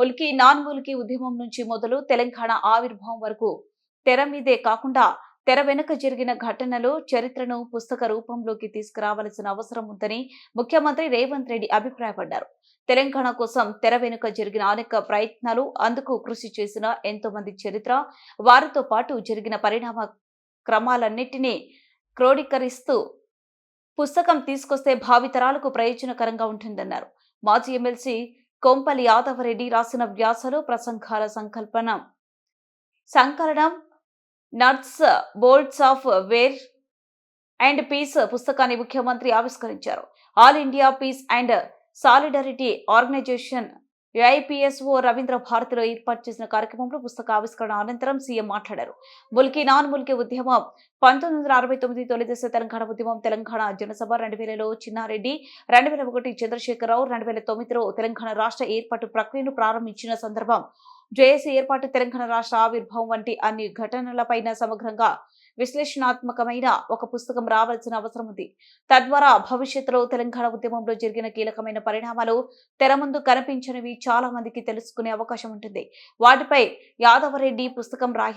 Mulki non Mulki ఉద్యమం నుంచి మొదలు తెలంగాణ ఆవిర్భావం వరకు తెర మీదే కాకుండా తెర వెనుక జరిగిన ఘటనలు చరిత్రను పుస్తక రూపంలోకి తీసుకురావాల్సిన అవసరం ఉందని ముఖ్యమంత్రి రేవంత్ రెడ్డి అభిప్రాయపడ్డారు. తెలంగాణ కోసం తెర వెనుక జరిగిన అనేక ప్రయత్నాలు అందుకు కృషి చేసిన ఎంతో మంది చరిత్ర వారితో పాటు జరిగిన పరిణామ క్రమాలన్నిటినీ క్రోడీకరిస్తూ పుస్తకం తీసుకొస్తే భావితరాలకు ప్రయోజనకరంగా ఉంటుందన్నారు. మాజీ ఎమ్మెల్సీ కొంపల్లి యాదవరెడ్డి రాసిన వ్యాసలు ప్రసంగాల సంకల్పన. సంకలనం nuts bolts of war and peace పుస్తకాన్ని ముఖ్యమంత్రి ఆవిష్కరించారు. All India peace and solidarity organisation AIPSO Ravindra భారతిలో ఏర్పాటు చేసిన కార్యక్రమంలో పుస్తక ఆవిష్కరణ అనంతరం సీఎం మాట్లాడారు. ముల్కీ నాన్ ముల్కీ ఉద్యమం పంతొమ్మిది వందల అరవై తొమ్మిది తొలిదశ తెలంగాణ ఉద్యమం తెలంగాణ జనసభ రెండు వేలలో చిన్నారెడ్డి రెండు వేల ఒకటి చంద్రశేఖరరావు రెండు వేల తొమ్మిదిలో తెలంగాణ రాష్ట్ర ఏర్పాటు ప్రక్రియను ప్రారంభించిన సందర్భం జేఏసీ ఏర్పాటు తెలంగాణ రాష్ట్ర ఆవిర్భావం వంటి అన్ని ఘటనలపైన సమగ్రంగా విశ్లేషణాత్మకమైన ఒక పుస్తకం రావాల్సిన అవసరం ఉంది. తద్వారా భవిష్యత్తులో తెలంగాణ ఉద్యమంలో జరిగిన కీలకమైన పరిణామాలు తెర ముందు కనిపించనివి చాలా మందికి తెలుసుకునే అవకాశం ఉంటుంది. వాటిపై యాదవరెడ్డి పుస్తకం రాయ